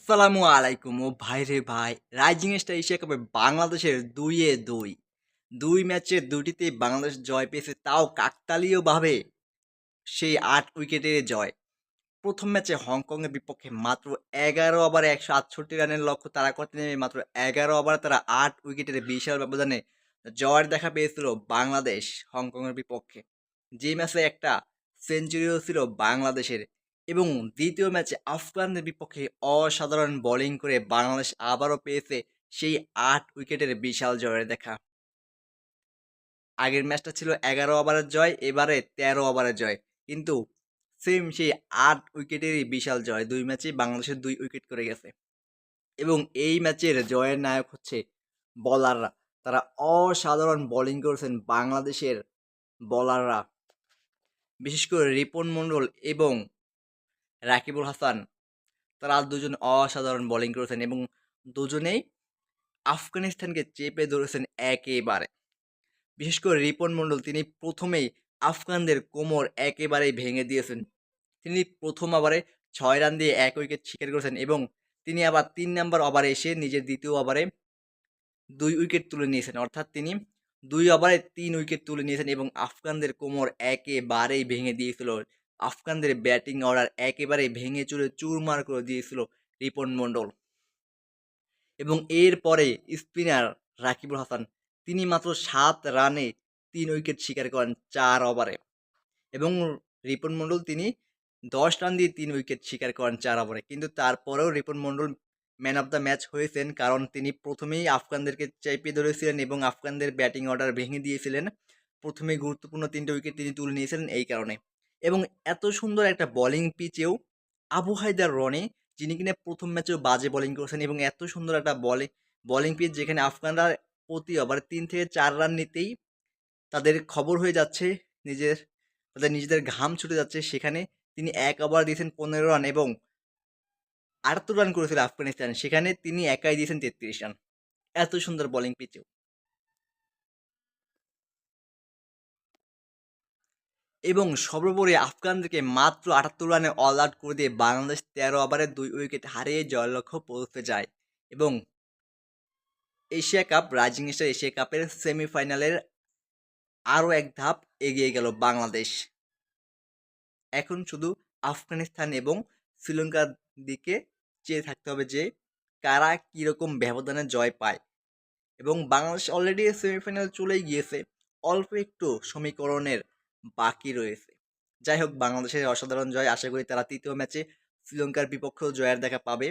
আসসালামু আলাইকুম। ও ভাই রে ভাই রাইজিং স্টার এশিয়া কাপে বাংলাদেশের দুইয়ে দুই। দুই ম্যাচের দুটিতেই বাংলাদেশ জয় পেয়েছে, তাও কাকতালীয়ভাবে সেই আট উইকেটের জয়। প্রথম ম্যাচে হংকংয়ের বিপক্ষে মাত্র এগারো ওভারে একশো আটষট্টি রানের লক্ষ্য তারা করতে নেমে মাত্র এগারো ওভারে তারা আট উইকেটের বিশাল ব্যবধানে জয়ের দেখা পেয়েছিল বাংলাদেশ হংকংয়ের বিপক্ষে। যে ম্যাচে একটা সেঞ্চুরিও ছিল বাংলাদেশের। এবং দ্বিতীয় ম্যাচে আফগানদের বিপক্ষে অসাধারণ বোলিং করে বাংলাদেশ আবারও পেয়েছে সেই আট উইকেটের বিশাল জয়ের দেখা। আগের ম্যাচটা ছিল এগারো ওভারের জয়, এবারে তেরো ওভারের জয়। কিন্তু সেম সেই আট উইকেটেরই বিশাল জয়। দুই ম্যাচেই বাংলাদেশের দুই উইকেট করে গেছে। এবং এই ম্যাচের জয়ের নায়ক হচ্ছে বলাররা। তারা অসাধারণ বোলিং করেছেন বাংলাদেশের বলাররা। বিশেষ করে রিপন মণ্ডল এবং রাকিবুল হাসান। তারা দুজন অসাধারণ বোলিং করেছেন এবং দুজনেই আফগানিস্তানকে চেপে ধরেছেন একেবারে। বিশেষ করে রিপন মণ্ডল, তিনি প্রথমেই আফগানদের কোমর একেবারেই ভেঙে দিয়েছেন। তিনি প্রথম ওভারে ছয় রান দিয়ে এক উইকেট শিকার করেছেন এবং তিনি আবার তিন নম্বর ওভারে এসে নিজের দ্বিতীয় ওভারে দুই উইকেট তুলে নিয়েছেন। অর্থাৎ তিনি দুই ওভারে তিন উইকেট তুলে নিয়েছেন এবং আফগানদের কোমর একেবারেই ভেঙে দিয়েছিল আফগানদের ব্যাটিং অর্ডার একেবারে ভেঙে চুরে চুরমার করে দিয়েছিল রিপন মণ্ডল। এবং এরপরে স্পিনার রাকিবুল হাসান, তিনি মাত্র সাত রানে তিন উইকেট শিকার করেন চার ওভারে। এবং রিপন মণ্ডল, তিনি দশ রান দিয়ে তিন উইকেট শিকার করেন চার ওভারে। কিন্তু তারপরেও Ripon Mondal man of the match হয়েছেন কারণ তিনি প্রথমেই আফগানদেরকে চেপে ধরেছিলেন এবং আফগানদের ব্যাটিং অর্ডার ভেঙে দিয়েছিলেন। প্রথমে গুরুত্বপূর্ণ তিনটে উইকেট তিনি তুলে নিয়েছিলেন এই কারণে। এবং এত সুন্দর একটা বোলিং পিচেও আবু হায়দার রনে যিনি কিনা প্রথম ম্যাচেও বাজে বোলিং করেছেন এবং এত সুন্দর একটা বলে বোলিং পিচ যেখানে আফগানরা প্রতি ওভারে তিন থেকে চার রান নিতেই তাদের খবর হয়ে যাচ্ছে, নিজের, তাদের নিজেদের ঘাম ছুটে যাচ্ছে। সেখানে তিনি এক ওভার দিয়েছেন পনেরো রান এবং আটাত্তর রান করেছিল আফগানিস্তান। সেখানে তিনি একাই দিয়েছেন তেত্রিশ রান এত সুন্দর বোলিং পিচেও এবং সর্বোপরি আফগানদেরকে মাত্র আটাত্তর রানে অল আউট করে দিয়ে বাংলাদেশ তেরো ওভারে দুই উইকেট হারিয়ে জয়লক্ষ্য পৌঁছতে যায় এবং Asia cup rising star Asia কাপের সেমিফাইনালের আরও এক ধাপ এগিয়ে গেল বাংলাদেশ। এখন শুধু আফগানিস্তান এবং শ্রীলঙ্কার দিকে চেয়ে থাকতে হবে যে কারা কীরকম ব্যবধানে জয় পায় এবং বাংলাদেশ অলরেডি সেমিফাইনাল চলেই গিয়েছে। অল্প একটু সমীকরণের বাকি রয়েছে। যাই হোক, বাংলাদেশের অসাধারণ জয় আশা করি তারা তৃতীয় ম্যাচে শ্রীলঙ্কার বিপক্ষেও জয়ের দেখা পাবে।